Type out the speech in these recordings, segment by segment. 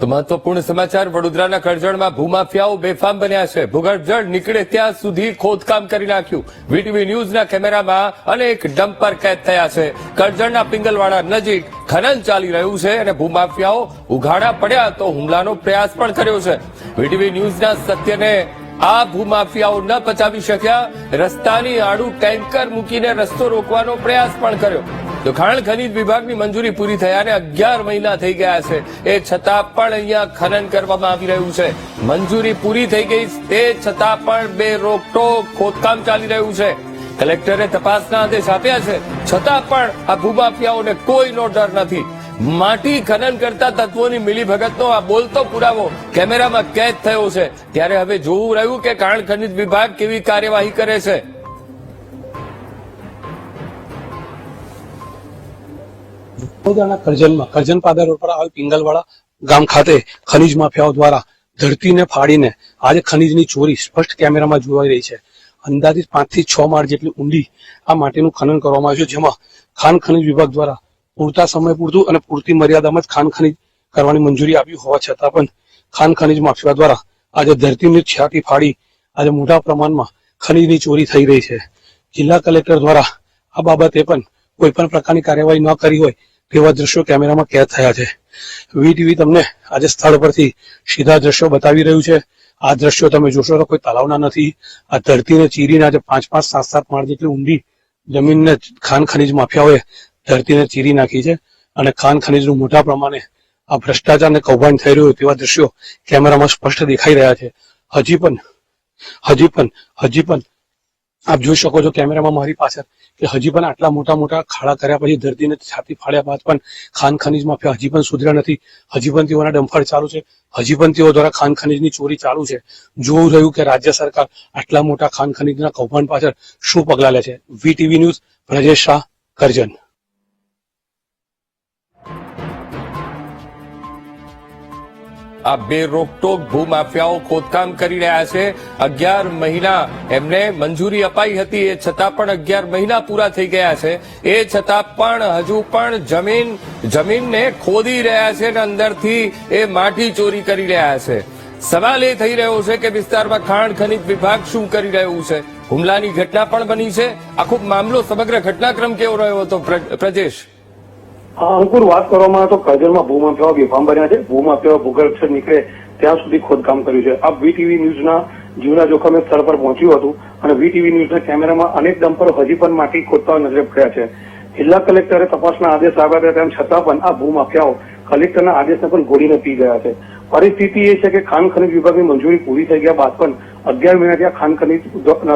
તો મહત્વપૂર્ણ સમાચાર, વડોદરાના કરજણમાં ભૂમાફિયાઓ બેફામ બન્યા છે. ભૂગર્ભ જળ નીકળે ત્યાં સુધી ખોદકામ કરી નાખ્યું. વીટીવી ન્યૂઝના કેમેરામાં અનેક ડમ્પર કેદ થયા છે. કરજણના પિંગલવાડા નજીક ખનન ચાલી રહ્યું છે અને ભૂમાફિયાઓ ઉઘાડા પડ્યા તો હુમલાનો પ્રયાસ પણ કર્યો છે. વીટીવી ન્યૂઝના સત્યને આ ભૂમાફિયાઓ ન પચાવી શક્યા. રસ્તાની આડું ટેન્કર મૂકીને રસ્તો રોકવાનો પ્રયાસ પણ કર્યો. તો ખાણ ખનીજ વિભાગની મંજૂરી પૂરી થયાને અગિયાર મહિના થઈ ગયા છે. એ છતાં પણ અહીંયા ખનન કરવામાં આવી રહ્યું છે. મંજૂરી પૂરી થઈ ગઈ તે છતાં પણ બે રોકટોક ખોદકામ ચાલી રહ્યું છે. કલેક્ટરે તપાસના આદેશ આપ્યા છે. છતાં પણ આ ભૂમાફિયાઓને કોઈનો ડર નથી. માટી ખનન કરતા તત્વોની મિલીભગતનો આ બોલતો પુરાવો કેમેરામાં કેદ થયો છે. ત્યારે હવે જોવું રહ્યું કે ખાણ ખનિજ વિભાગ કેવી કાર્યવાહી કરે છે. વડોદરાના કરજણમાં, કરજણ પાદર રોડ આવેલ પિંગલવાડા ગામ ખાતે ખનીજ માફિયાઓ દ્વારા ધરતીને ફાડીને આજે ખનીજની ચોરી સ્પષ્ટ કેમેરામાં જોવાઈ રહી છે. અંદાજિત પાંચથી છ માળ જેટલી ઊંડી આ માટીનું ખનન કરવામાં આવ્યું છે, જેમાં ખાન ખનીજ વિભાગ દ્વારા પૂરતા સમય પૂરતું અને પૂરતી મર્યાદામાં જ ખાન ખનીજ કરવાની મંજૂરી આપી હોવા છતાં પણ ખાન ખનીજ માફિયા દ્વારા આજે ધરતીની છાતી ફાડી આજે મોટા પ્રમાણમાં ખનીજની ચોરી થઈ રહી છે. જિલ્લા કલેક્ટર દ્વારા આ બાબતે પણ કોઈ પણ પ્રકારની કાર્યવાહી ન કરી હોય તેવા દ્રશ્યો કેમેરામાં કેદ થયા છે. વીટીવી તમને આજે સ્થળ પરથી સીધા દ્રશ્યો બતાવી રહ્યું છે. આ દ્રશ્યો તમે જોશો તો કોઈ તલાવના નથી. આ ધરતીને ચીરીને આજે પાંચ પાંચ સાત સાત માળ જેટલી ઊંડી જમીનને ખાન ખનીજ માફિયાઓએ ધરતીને ચીરી નાખી છે અને ખાન ખનીજનું મોટા પ્રમાણે આ ભ્રષ્ટાચારને કૌભાંડ થઈ રહ્યું તેવા દ્રશ્યો કેમેરામાં સ્પષ્ટ દેખાઈ રહ્યા છે. હજી પણ હજી પણ હજી પણ આપ જોઈ શકો છો કેમેરામાં મારી પાછળ કે હજી પણ આટલા મોટા મોટા ખાડા કર્યા પછી દર્દીને છાતી ફાડ્યા બાદ પણ ખાન ખનીજ માફિયા હજી પણ સુધર્યા નથી. હજી પણ તેઓના ડંફાડ ચાલુ છે. હજી પણ તેઓ દ્વારા ખાન ખનીજની ચોરી ચાલુ છે. જોવું રહ્યું કે રાજ્ય સરકાર આટલા મોટા ખાન ખનીજના કૌભાંડ પાછળ શું પગલાં લે છે વીટીવી ન્યૂઝ, બ્રજેશ શાહ, કરજણ. આ બે રોકટોક ભૂમાફિયાઓ ખોદકામ કરી રહ્યા છે. અગિયાર મહિના એમને મંજૂરી અપાઈ હતી, એ છતાં પણ અગિયાર મહિના પૂરા થઈ ગયા છે. એ છતાં પણ હજુ પણ જમીન, જમીનને ખોદી રહ્યા છે અને અંદરથી એ માટી ચોરી કરી રહ્યા છે. સવાલ એ થઈ રહ્યો છે કે વિસ્તારમાં ખાણ ખનિજ વિભાગ શું કરી રહ્યું છે? હુમલાની ઘટના પણ બની છે. આખો મામલો સમગ્ર ઘટનાક્રમ કેવો રહ્યો હતો પ્ર- પ્રજેશ? અંકુર વાત કરવામાં તો કરજણમાં ભૂમાફિયાઓ બેફામ બન્યા છે. ભૂમાફિયાઓ ભૂગર્ભ નીકળે ત્યાં સુધી ખોદકામ કર્યું છે. આ વીટીવી ન્યૂઝના જીવના જોખમે સ્થળ પર પહોંચ્યું હતું અને વીટીવી ન્યૂઝના કેમેરામાં અનેક ડમ્પરો હજી પણ માટી ખોદતા નજરે પડ્યા છે. જિલ્લા કલેક્ટરે તપાસના આદેશ આવ્યા તેમ છતાં પણ આ ભૂમાફિયાઓ કલેક્ટરના આદેશને પણ ગોળીને પી ગયા છે. પરિસ્થિતિ એ છે કે ખાન ખનીજ વિભાગની મંજૂરી પૂરી થઈ ગયા બાદ પણ અગિયાર મહિનાથી આ ખાન ખનીજ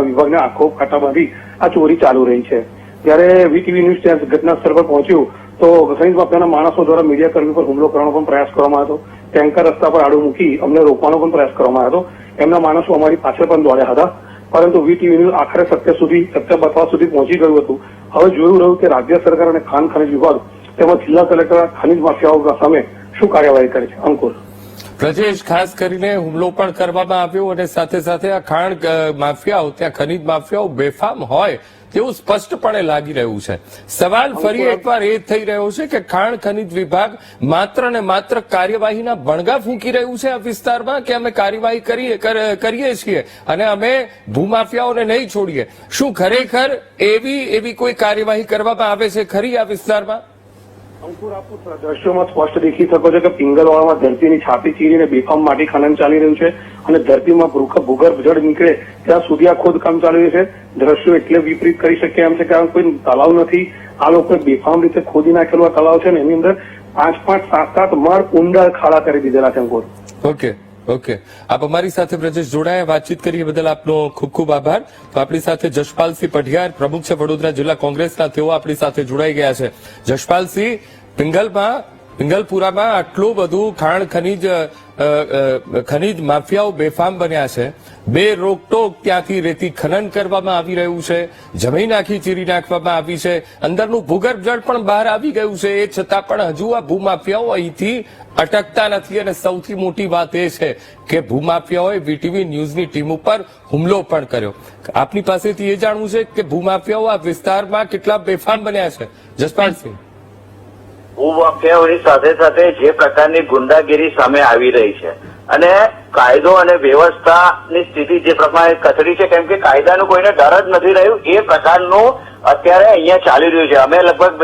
વિભાગને આખો કાંટા બાંધી આ ચોરી ચાલુ રહી છે. ત્યારે વીટીવી ન્યૂઝ ત્યાં ઘટના સ્થળ પર પહોંચ્યું. તો ખનીજ માફિયાના માણસો દ્વારા મીડિયા કર્મી પર હુમલો કરવાનો પણ પ્રયાસ કરવામાં આવ્યો હતો. ટેન્કર રસ્તા પર આડું મૂકી અમને રોકવાનો પણ પ્રયાસ કરવામાં આવ્યો હતો. એમના માણસો અમારી પાછળ પણ દોડ્યા હતા. પરંતુ વીટીવી ન્યૂઝ આખરે સત્ય સુધી, સત્ય બતાવવા સુધી પહોંચી ગયું હતું. હવે જોયું રહ્યું કે રાજ્ય સરકાર અને ખાન ખનીજ વિભાગ તેમજ જિલ્લા કલેક્ટર ખનીજ માફિયાઓ સામે શું કાર્યવાહી કરે છે? અંકુર. પ્રજેશ ખાસ કરીને હુમલો પણ કરવામાં આવ્યો અને સાથે સાથે આ ખાણ માફિયાઓ ત્યાં ખનીજ માફિયાઓ બેફામ હોય તેવું સ્પષ્ટપણે લાગી રહ્યું છે. સવાલ ફરી એકવાર એ થઈ રહ્યો છે કે ખાણ ખનીજ વિભાગ માત્ર ને માત્ર કાર્યવાહીના ભણગા ફૂંકી રહ્યું છે આ વિસ્તારમાં કે અમે કાર્યવાહી કરીએ કરીએ છીએ અને અમે ભૂમાફિયાઓને નહીં છોડીએ? શું ખરેખર એવી એવી કોઈ કાર્યવાહી કરવામાં આવે છે ખરી આ વિસ્તારમાં? અંકુર આપ દ્રશ્યોમાં સ્પષ્ટ દેખી શકો છો કે પિંગલવાળામાં ધરતીની છાપી ચીરીને બેફામ માટી ખનન ચાલી રહ્યું છે અને ધરતીમાં ભૂખ- ભૂગર્ભ જળ નીકળે ત્યાં સુધી આ ખોદકામ ચાલી રહ્યું છે. દ્રશ્યો એટલે વિપરીત કરી શકીએ એમ છે કે કોઈ તળાવ નથી. આ લોકોએ બેફામ રીતે ખોદી નાખેલું આ તળાવ છે ને એની અંદર પાંચ પાંચ સાત સાત માળ ઊંડા ખાડા કરી દીધેલા છે અંકુર. Okay okay. આપ અમારી સાથે પ્રજેશ જોડાયા. વાતચીત કરી બદલ આપનો ખૂબ ખૂબ આભાર. તો આપણી સાથે જશપાલસિંહ પઢિયાર પ્રમુખ છે વડોદરા જિલ્લા કોંગ્રેસના. તેઓ આપણી સાથે જોડાઈ ગયા છે. જશપાલસિંહ પિંગલમાં, પિંગલપુરામાં આટલું બધું ખાણ, ખનીજ ખનીજ માફિયાઓ બેફામ બન્યા છે. બે રોકટોક ત્યાંથી રેતી ખનન કરવામાં આવી રહ્યું છે. જમીન આખી ચીરી નાખવામાં આવી છે. અંદરનું ભૂગર્ભ જળ પણ બહાર આવી ગયું છે. એ છતાં પણ હજુ આ ભૂમાફિયાઓ અહીંથી અટકતા નથી અને સૌથી મોટી વાત એ છે કે ભૂમાફિયાઓએ વીટીવી ન્યૂઝની ટીમ ઉપર હુમલો પણ કર્યો. આપની પાસેથી એ જાણવું છે કે ભૂમાફિયાઓ આ વિસ્તારમાં કેટલા બેફામ બન્યા છે. જસપાલસિંહ. ભૂમાફિયાઓની સાથે સાથે જે પ્રકારની ગુંડાગીરી સામે આવી રહી છે અને કાયદો અને વ્યવસ્થાની સ્થિતિ જે પ્રમાણે કથળી છે, કેમ કે કાયદાનું કોઈને ડર જ નથી રહ્યું, એ પ્રકારનું અત્યારે અહીંયા ચાલી રહ્યું છે. અમે લગભગ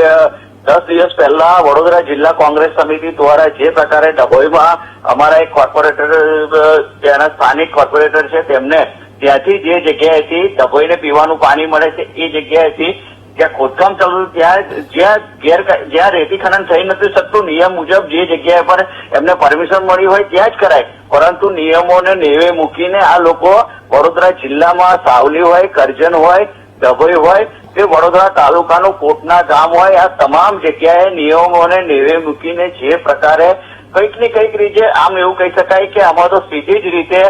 દસ દિવસ પહેલા વડોદરા જિલ્લા કોંગ્રેસ સમિતિ દ્વારા જે પ્રકારે ડભોઈમાં અમારા એક કોર્પોરેટર ત્યાંના સ્થાનિક કોર્પોરેટર છે, તેમને ત્યાંથી જે જગ્યાએથી ડભોઈને પીવાનું પાણી મળે છે, એ જગ્યાએથી જ્યાં ખોદકામ ચાલુ ત્યાં જ્યાં ગેર જ્યાં રેતી ખનન થઈ નથી શકતું, નિયમ મુજબ જે જગ્યા પર એમને પરમિશન મળી હોય ત્યાં જ કરાય. પરંતુ નિયમોને નેવે મૂકીને આ લોકો વડોદરા જિલ્લામાં સાવલી હોય, કરજણ હોય, ડભોઈ હોય, કે વડોદરા તાલુકાનું કોટના ગામ હોય, આ તમામ જગ્યાએ નિયમોને નેવે મૂકીને જે પ્રકારે કંઈક ને કંઈક રીતે, આમ એવું કહી શકાય કે આમાં તો સીધી જ રીતે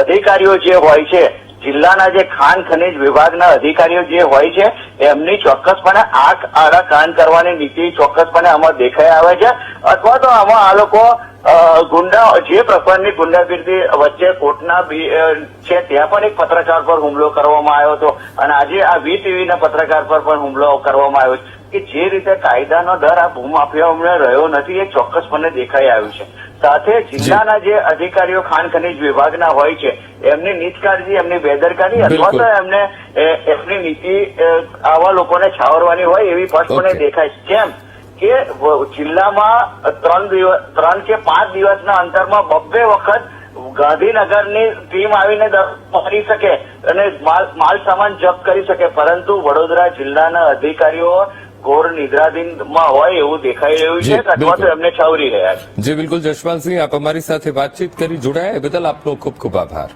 અધિકારીઓ જે હોય છે જિલ્લાના જે ખાણ ખનીજ વિભાગના અધિકારીઓ જે હોય છે, એમની ચોક્કસપણે આંખ આડા કાન કરવાની નીતિ ચોક્કસપણે આમાં દેખાઈ આવે છે. અથવા તો આમાં આ લોકો ગુંડા, જે પ્રકારની ગુંડાગીરી વચ્ચે કોર્ટના છે, ત્યાં પણ એક પત્રકાર પર હુમલો કરવામાં આવ્યો હતો. અને આજે આ વી ટીવીના પત્રકાર પર પણ હુમલો કરવામાં આવ્યો કે જે રીતે કાયદાનો ડર આ ભૂમાફિયાઓને રહ્યો નથી, એ ચોક્કસપણે દેખાઈ આવ્યું છે. સાથે જિલ્લાના જે અધિકારીઓ ખાણ ખનીજ વિભાગના હોય છે એમની નિષ્કાળજી એમની બેદરકારી અથવા તો એમને એમની નીતિ આવા લોકોને છાવરવાની હોય એવી સ્પષ્ટપણે દેખાય છે. કેમ? કે જિલ્લામાં ત્રણ દિવસ ત્રણ કે પાંચ દિવસના અંતરમાં બબ્બે વખત ગાંધીનગરની ટીમ આવીને કરી શકે અને માલ માલ સામાન જપ્ત કરી શકે. પરંતુ વડોદરા જિલ્લાના અધિકારીઓ ઘોર નિદ્રાધીનમાં હોય એવું દેખાઈ રહ્યું છે અથવા તો એમને છાવરી રહ્યા છે. જી બિલકુલ. જશપાલસિંહ આપ અમારી સાથે વાતચીત કરી જોડાયા. એ બદલ આપનો ખૂબ ખૂબ આભાર.